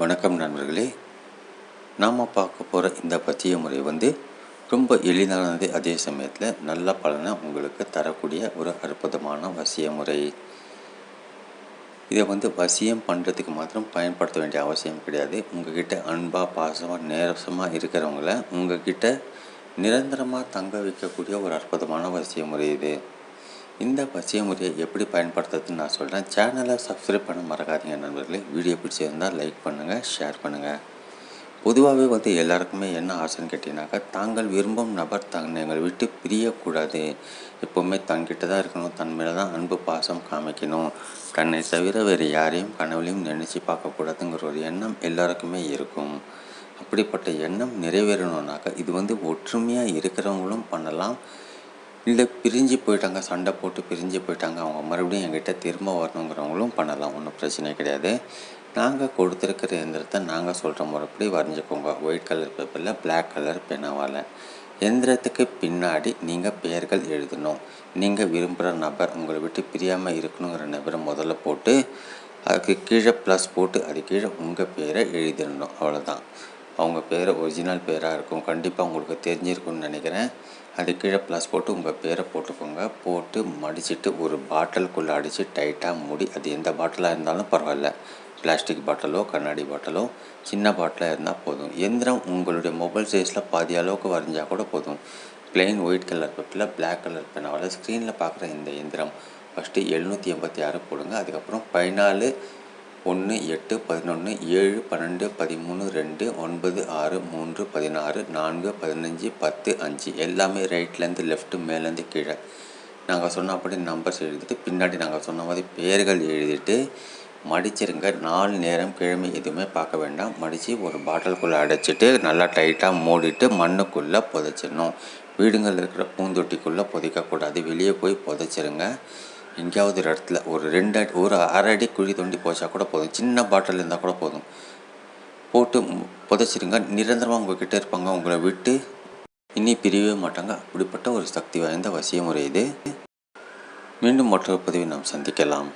வணக்கம் நண்பர்களே. நாம் பார்க்க போகிற இந்த பத்திய முறை வந்து ரொம்ப எளிதானது. அதே சமயத்தில் நல்ல பலனை உங்களுக்கு தரக்கூடிய ஒரு அற்புதமான வசிய முறை. இதை வந்து வசியம் பண்ணுறதுக்கு மாத்திரம் பயன்படுத்த வேண்டிய அவசியம் கிடையாது. உங்ககிட்ட அன்பாக பாசமாக நேரசமாக இருக்கிறவங்கள உங்ககிட்ட நிரந்தரமாக தங்க வைக்கக்கூடிய ஒரு அற்புதமான வசிய முறை இது. இந்த பசிய முறையை எப்படி பயன்படுத்துறதுன்னு நான் சொல்கிறேன் சேனலை சப்ஸ்கிரைப் பண்ண மறக்காதீங்க நண்பர்களே. வீடியோ பிடிச்சிருந்தால் லைக் பண்ணுங்கள் ஷேர் பண்ணுங்கள் பொதுவாகவே வந்து எல்லாருக்குமே என்ன ஆசைன்னு கேட்டிங்கனாக்கா தாங்கள் விரும்பும் நபர் தங்களை விட்டு பிரியக்கூடாது. எப்போவுமே தங்கிட்ட தான் இருக்கணும். தன் மேலே தான் அன்பு பாசம் காமிக்கணும். தன்னை தவிர வேறு யாரையும் கனவுலையும் நினச்சி பார்க்கக்கூடாதுங்கிற ஒரு எண்ணம் எல்லாருக்குமே இருக்கும். அப்படிப்பட்ட எண்ணம் நிறைவேறணுன்னாக்கா இது வந்து ஒற்றுமையாக இருக்கிறவங்களும் பண்ணலாம். இல்லை பிரிஞ்சு போயிட்டாங்க சண்டை போட்டு பிரிஞ்சு போயிட்டாங்க. அவங்க மறுபடியும் எங்கிட்ட திரும்ப வரணுங்கிறவங்களும் பண்ணலாம் ஒன்றும் பிரச்சனை கிடையாது. நாங்கள் கொடுத்துருக்கிற எந்திரத்தை நாங்கள் சொல்கிற முறைப்படி வரைஞ்சிக்கோங்க. ஒயிட் கலர் பேப்பரில் பிளாக் கலர் பெனாவால் எந்திரத்துக்கு பின்னாடி நீங்கள் பெயர்கள் எழுதணும். நீங்கள் விரும்புகிற நபர் உங்களை விட்டு பிரியாமல் இருக்கணுங்கிற நபரை முதல்ல போட்டு அதுக்கு கீழே ப்ளஸ் போட்டு அது கீழே உங்கள் பேரை எழுதிடணும். அவ்வளோதான் அவங்க பேர் ஒரிஜினல் பேராக இருக்கும். கண்டிப்பாக உங்களுக்கு தெரிஞ்சிருக்கும்னு நினைக்கிறேன். அது கீழே ப்ளஸ் போட்டு உங்கள் பேரை போட்டுக்கோங்க. போட்டு மடிச்சுட்டு ஒரு பாட்டிலுக்குள்ளே அடித்து டைட்டாக மூடி. அது எந்த பாட்டிலாக இருந்தாலும் பரவாயில்ல. பிளாஸ்டிக் பாட்டிலோ கண்ணாடி பாட்டிலோ சின்ன பாட்டிலாக இருந்தால் போதும். எந்திரம் உங்களுடைய மொபைல் சைஸில் பாதி அளவுக்கு வரைஞ்சால் கூட போதும். பிளெயின் ஒயிட் கலர் பெப்பில் பிளாக் கலர் பெனாவில் ஸ்க்ரீனில் பார்க்குற இந்த எந்திரம் ஃபஸ்ட்டு எழுநூற்றி எண்பத்தி ஆறு போடுங்க. அதுக்கப்புறம் பதினாலு ஒன்று எட்டு பதினொன்று ஏழு பன்னெண்டு பதிமூணு ரெண்டு ஒன்பது ஆறு மூன்று பதினாறு நான்கு பதினஞ்சு பத்து அஞ்சு எல்லாமே ரைட்லேருந்து லெஃப்ட்டு மேலேருந்து கீழே. நாங்கள் சொன்ன அப்படி நம்பர்ஸ் எழுதிட்டு பின்னாடி நாங்கள் சொன்ன மாதிரி பேர்கள் எழுதிட்டு மடிச்சிருங்க. நாலு நேரம் கிழமை எதுவுமே பார்க்க வேண்டாம். மடித்து ஒரு பாட்டிலுக்குள்ளே அடைச்சிட்டு நல்லா டைட்டாக மூடிட்டு மண்ணுக்குள்ளே புதைச்சிடணும். வீடுங்களில் இருக்கிற பூந்தொட்டிக்குள்ளே புதைக்கக்கூடாது. வெளியே போய் புதைச்சிருங்க. எங்கேயாவது ஒரு இடத்துல ஒரு ரெண்டு அடி ஒரு அரை அடி குழி தோண்டி போச்சா கூட போதும். சின்ன பாட்டில் இருந்தால் கூட போதும். போட்டு புதைச்சிருங்க. நிரந்தரமாக உங்ககிட்ட இருப்பாங்க. உங்களை விட்டு இனி பிரியவே மாட்டாங்க. அப்படிப்பட்ட ஒரு சக்தி வாய்ந்த வசிய முறை இது. மீண்டும் மற்றொரு பதிவை நாம் சந்திக்கலாம்.